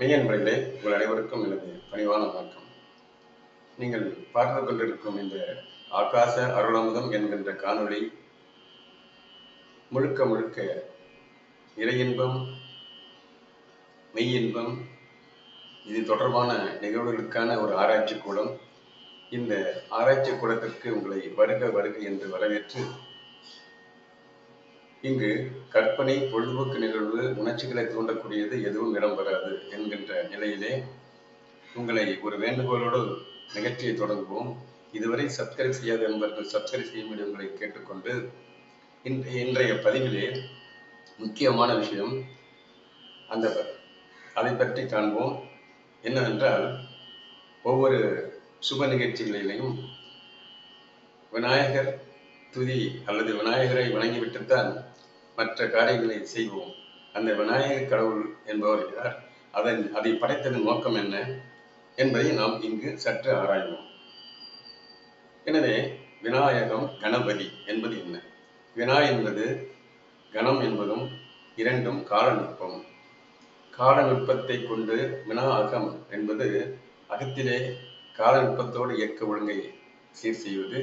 மெய்யன்பர்களே உங்கள் அனைவருக்கும் எனது பணிவான வணக்கம். நீங்கள் பார்த்து கொண்டிருக்கும் இந்த ஆகாச அருளமுதம் என்கின்ற காணொளி முழுக்க முழுக்க இறையின்பம் மெய்யின்பம் இது தொடர்பான நிகழ்வுகளுக்கான ஒரு ஆராய்ச்சி கூடம். இந்த ஆராய்ச்சி கூடத்திற்கு உங்களை வருக வருக என்று வரவேற்று இங்கு கற்பனை பொழுதுபோக்கு நிகழ்வு உணர்ச்சிகளை தூண்டக்கூடியது எதுவும் இடம் வராது என்கின்ற நிலையிலே உங்களை ஒரு வேண்டுகோளோடு நிகழ்ச்சியை தொடங்குவோம். இதுவரை சப்ஸ்கிரைப் செய்யாத என்பவர்கள் சப்ஸ்கிரைப் செய்யும்படி உங்களை கேட்டுக்கொண்டு இன்றைய இன்றைய பதிவிலே முக்கியமான விஷயம் அந்த அதை பற்றி காண்போம். என்னவென்றால் ஒவ்வொரு சுப நிகழ்ச்சிகளிலையும் விநாயகர் துதி அல்லது விநாயகரை வணங்கிவிட்டுத்தான் மற்ற காரியங்களை செய்வோம். அந்த விநாயகர் கடவுள் என்பவர் யார்? அதன் அதை படைத்ததன் நோக்கம் என்ன என்பதை நாம் இங்கு சற்று ஆராய்வோம். எனவே விநாயகம் கணபதி என்பது என்ன? வினா என்பது கணம் என்பதும் இரண்டும் காலநுட்பம். காலநுட்பத்தை கொண்டு வினா அகம் என்பது அகத்திலே காலநுட்பத்தோடு இயக்க ஒழுங்கை சீர் செய்வது.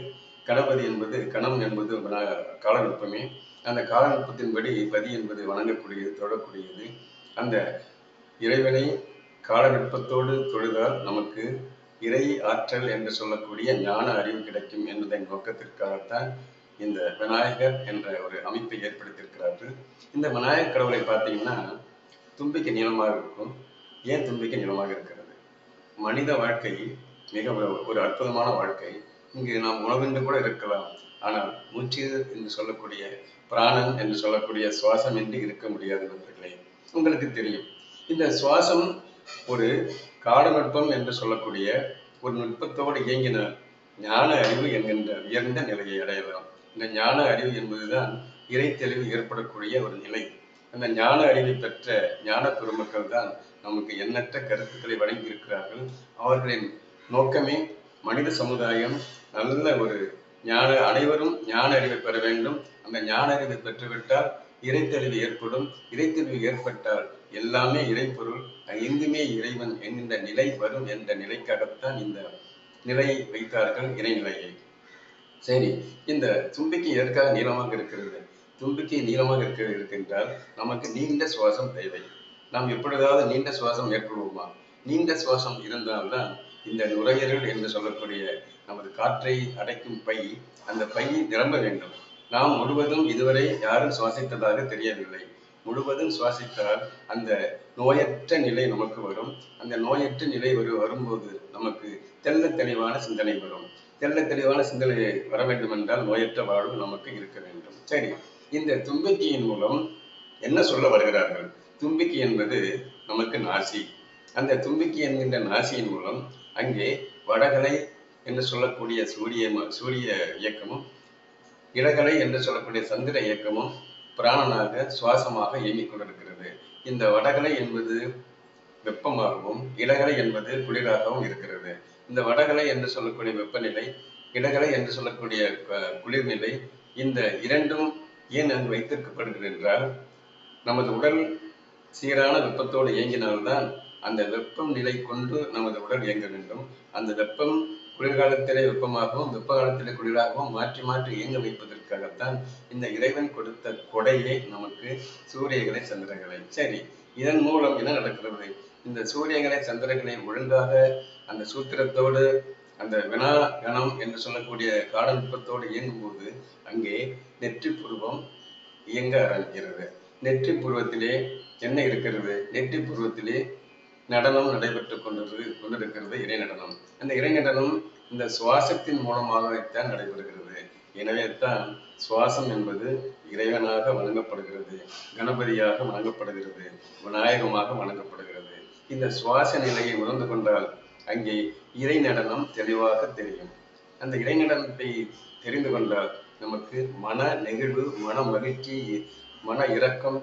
கணபதி என்பது கணம் என்பது வினா காலநுட்பமே அந்த காலநுட்பத்தின்படி பதி என்பது வணங்கக்கூடியது தொழக்கூடியது அந்த இறைவனை காலநுட்பத்தோடு தொழுதால் நமக்கு இறை ஆற்றல் என்று சொல்லக்கூடிய ஞான அறிவு கிடைக்கும் என்பதன் நோக்கத்திற்காகத்தான் இந்த விநாயகர் என்ற ஒரு அமைப்பை ஏற்படுத்தியிருக்கிறார்கள். இந்த விநாயகர் கடவுளை பார்த்தீங்கன்னா தும்பிக்கை நீளமாக இருக்கும். ஏன் தும்பிக்கை நீளமாக இருக்கிறது? மனித வாழ்க்கை மிக ஒரு அற்புதமான வாழ்க்கை. இங்கு நாம் உணவென்று கூட இருக்கலாம். ஆனால் மூச்சு என்று சொல்லக்கூடிய பிராணன் என்று சொல்லக்கூடிய சுவாசம் இன்றி இருக்க முடியாது நண்பர்களே. உங்களுக்கு தெரியும். இந்த சுவாசம் ஒரு காலநுட்பம் என்று சொல்லக்கூடிய ஒரு நுட்பத்தோடு இயங்கினால் ஞான அறிவு என்கின்ற உயர்ந்த நிலையை அடையலாம் இந்த ஞான அறிவு என்பதுதான் இறை தெளிவு ஏற்படக்கூடிய ஒரு நிலை. அந்த ஞான அறிவை பெற்ற ஞான பெருமக்கள் தான் நமக்கு எண்ணற்ற கருத்துக்களை வழங்கி இருக்கிறார்கள் அவர்களின் நோக்கமே மனித சமுதாயம் நல்ல ஒரு ஞான அனைவரும் ஞான அறிவை பெற வேண்டும். அந்த ஞான அறிவை பெற்றுவிட்டால் இறைத்தெளிவு ஏற்படும். இறைத்தெளிவு ஏற்பட்டால் எல்லாமே இறைப்பொருள். எங்குமே இறைவன் என்கின்ற நிலை வரும் என்ற நிலைக்காகத்தான் இந்த நிலையை வைத்தார்கள் இறைநிலையை. சரி இந்த தும்பிக்கை எதற்காக நீளமாக இருக்கிறது? தும்பிக்கை நீளமாக இருக்கிறது இருக்கின்றால் நமக்கு நீண்ட சுவாசம் தேவை. நாம் எப்பொழுதாவது நீண்ட சுவாசம் ஏற்படுவோமா? நீண்ட சுவாசம் இருந்தால்தான் இந்த நுரையீரல் என்று சொல்லக்கூடிய நமது காற்றை அடைக்கும் பை அந்த பையை நிரம்ப வேண்டும். நாம் முழுவதும் இதுவரை யாரும் சுவாசித்ததாக தெரியவில்லை. முழுவதும் சுவாசித்தால் அந்த நோயற்ற நிலை நமக்கு வரும். அந்த நோயற்ற நிலை வரு வரும்போது நமக்கு தெல்ல தெளிவான சிந்தனை வரும். தெல்ல தெளிவான சிந்தனை வர வேண்டும் என்றால் நோயற்ற வாழ்வு நமக்கு இருக்க வேண்டும். சரி இந்த தும்பிக்கையின் மூலம் என்ன சொல்ல வருகிறார்கள்? தும்பிக்கை என்பது நமக்கு நாசி. அந்த தும்பிக்கை என்கின்ற நாசியின் மூலம் அங்கே வடகலை என்று சொல்லக்கூடிய சூரிய சூரிய இயக்கமும் இடகலை என்று சொல்லக்கூடிய சந்திர இயக்கமும் பிராணனாக சுவாசமாக இயங்கிக்கொண்டிருக்கிறது இந்த வடகலை என்பது வெப்பமாகவும் இடகலை என்பது குளிராகவும் இருக்கிறது. இந்த வடகலை என்று சொல்லக்கூடிய வெப்பநிலை இடகலை என்று சொல்லக்கூடிய குளிர்நிலை இந்த இரண்டும் ஏன் அங்கு வைத்திருக்கப்படுகிறது என்றால் நமது உடல் சீரான வெப்பத்தோடு இயங்கினால்தான் அந்த வெப்பம் நிலை கொண்டு நமது உடல் இயங்க வேண்டும். அந்த வெப்பம் குளிர்காலத்திலே வெப்பமாகவும் வெப்ப காலத்திலே குளிராகவும் மாற்றி மாற்றி இயங்க வைப்பதற்காகத்தான் இந்த இறைவன் கொடுத்த கொடையே நமக்கு சூரியகளை சந்திரங்களை சரி இதன் மூலம் என்ன நடக்கிறது? இந்த சூரியங்களை சந்திரங்களை ஒழுங்காக அந்த சூத்திரத்தோடு அந்த வினா கணம் என்று சொல்லக்கூடிய காலநுட்பத்தோடு இயங்கும் போது அங்கே நெற்றி புருவம் இயங்க ஆரம்பிக்கிறது. நெற்றி புருவத்திலே என்ன இருக்கிறது? நெற்றி புருவத்திலே நடனம் நடைபெற்று கொண்டது கொண்டிருக்கிறது இறை நடனம். அந்த இறை நடனம் இந்த சுவாசத்தின் மூலமாகத்தான் நடைபெறுகிறது. எனவே தான் சுவாசம் என்பது இறைவனாக வழங்கப்படுகிறது கணபதியாக வழங்கப்படுகிறது விநாயகமாக வழங்கப்படுகிறது. இந்த சுவாச நிலையை உணர்ந்து கொண்டால் அங்கே இறை நடனம் தெளிவாக தெரியும். அந்த இறை நடனத்தை தெரிந்து கொண்டால் நமக்கு மன நெகிழ்வு மன மகிழ்ச்சி மன இரக்கம்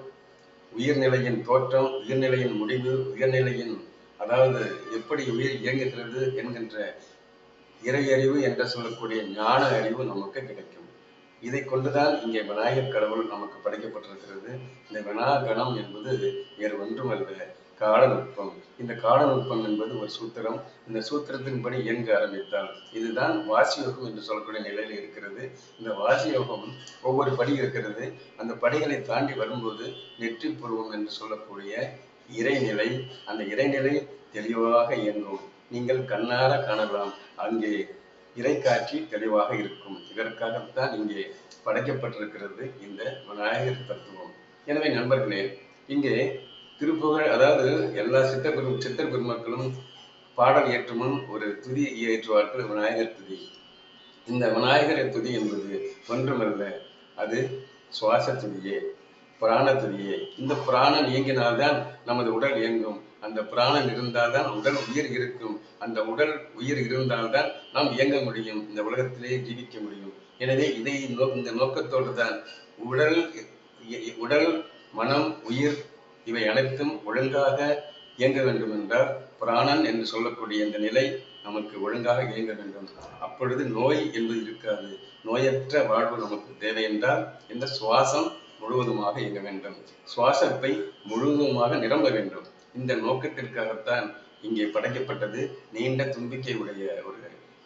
உயிர்நிலையின் தோற்றம் உயிர்நிலையின் முடிவு உயர்நிலையின் அதாவது எப்படி உயிர் இயங்குகிறது என்கின்ற இறையறிவு என்று சொல்லக்கூடிய ஞான அறிவு நமக்கு கிடைக்கும். இதை கொண்டுதான் இங்கே விநாயகர் கடவுள் நமக்கு படைக்கப்பட்டிருக்கிறது. இந்த வினா கணம் என்பது வேறு ஒன்றுமல்ல காலநுட்பம். இந்த காலநுட்பம் என்பது ஒரு சூத்திரம். இந்த சூத்திரத்தின்படி இயங்க ஆரம்பித்தான். இதுதான் வாசியோகம் என்று சொல்லக்கூடிய நிலையில் இருக்கிறது. இந்த வாசியோகம் ஒவ்வொரு படி இருக்கிறது. அந்த படிகளை தாண்டி வரும்போது நெற்றி பூர்வம் என்று சொல்லக்கூடிய இறைநிலை அந்த இறைநிலை தெளிவாக இயங்கும். நீங்கள் கண்ணார காணலாம். அங்கே இறைக்காட்சி தெளிவாக இருக்கும். இதற்காகத்தான் இங்கே படைக்கப்பட்டிருக்கிறது இந்த விநாயகர் தத்துவம். எனவே நண்பர்களே இங்கே திருப்புகழ் அதாவது எல்லா சித்த பெரும் சித்தர் பெருமக்களும் பாடல் ஏற்றும் முன் ஒரு துதி ஏற்றுவார்கள் விநாயகர் துதி. இந்த விநாயகர் துதி என்பது ஒன்றுமல்ல அது சுவாச துதியே பிராண துதியே. இந்த பிராணன் இயங்கினால்தான் நமது உடல் இயங்கும். அந்த பிராணன் இருந்தால்தான் உடல் உயிர் இருக்கும். அந்த உடல் உயிர் இருந்தால்தான் நாம் இயங்க முடியும். இந்த உலகத்திலேயே ஜீவிக்க முடியும். எனவே இதை நோ இந்த நோக்கத்தோடு தான் உடல் உடல் மனம் உயிர் இவை அனைத்தும் ஒழுங்காக இயங்க வேண்டும் என்றால் பிராணன் என்று சொல்லக்கூடிய இந்த நிலை நமக்கு ஒழுங்காக இயங்க வேண்டும். அப்பொழுது நோய் என்பது இருக்காது. நோயற்ற வாழ்வு நமக்கு தேவை என்றால் இந்த சுவாசம் முழுவதுமாக இயங்க வேண்டும். சுவாசத்தை முழுவதுமாக நிரம்ப வேண்டும். இந்த நோக்கத்திற்காகத்தான் இங்கே படைக்கப்பட்டது நீண்ட தும்பிக்கை உடைய ஒரு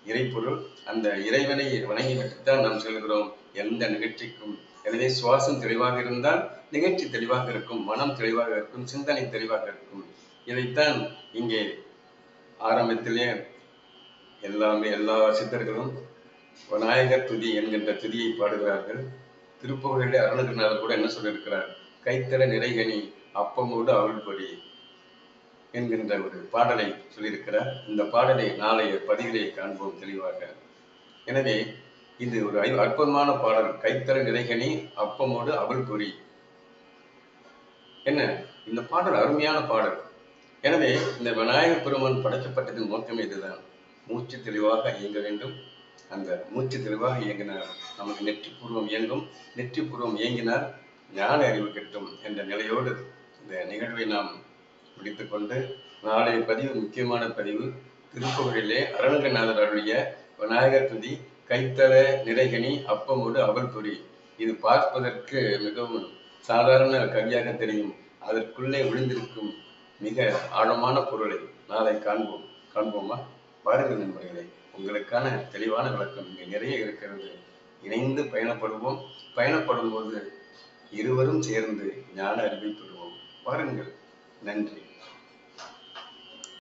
இறைப்பொருள். அந்த இறைவனை வணங்கிவிட்டுத்தான் நாம் செல்கிறோம். எந்த நிகழ்ச்சிக்கும் எனவே சுவாசம் தெளிவாக இருந்தால் நிகழ்ச்சி தெளிவாக இருக்கும் மனம் தெளிவாக இருக்கும் சிந்தனை தெளிவாக இருக்கும். இதைத்தான் இங்கே ஆரம்பத்திலே எல்லாமே எல்லா சித்தர்களும் விநாயகர் துதி என்கின்ற துதியை பாடுகிறார்கள். திருப்புகழிலே அருணகிரிநாதர் கூட என்ன சொல்லியிருக்கிறார்? கைத்தர நிறைகனி அப்பமோடு அருள்பொடி என்கின்ற ஒரு பாடலை சொல்லியிருக்கிறார். இந்த பாடலை நாளைய பதிவிலே காண்போம் தெளிவாக. எனவே இது ஒரு அற்புதமான பாடல். கைத்தர நிறைகனி அப்பமோடு அவள் பொறி என்ன? இந்த பாடல் அருமையான பாடல். எனவே இந்த விநாயகர் பெருமான் படைக்கப்பட்டதின் நோக்கம் இதுதான். மூச்சு தெளிவாக இயங்க வேண்டும். அந்த மூச்சு தெளிவாக இயங்கினார் நமக்கு நெற்றி பூர்வம் இயங்கும். நெற்றி பூர்வம் இயங்கினால் ஞான அறிவு கிட்டும் என்ற நிலையோடு இந்த நிகழ்வை நாம் முடித்துக்கொண்டு நாளைய பதிவு முக்கியமான பதிவு திருப்பூரிலே அருணகிரிநாதர் அருளிய விநாயகர் துதி கைத்தல நிறைகனி அப்பமோடு அவல் பொறி இது பார்ப்பதற்கு மிகவும் சாதாரண கவியாக தெரியும். அதற்குள்ளே ஒளிந்திருக்கும் மிக ஆழமான பொருளை நாளை காண்போம். காண்போமா? பாருங்கள் நண்பர்களே உங்களுக்கான தெளிவான விளக்கம் இங்கே நிறைய இருக்கிறது. இணைந்து பயணப்படுவோம். பயணப்படும் போது இருவரும் சேர்ந்து ஞான அறிவை பெறுவோம். பாருங்கள். நன்றி.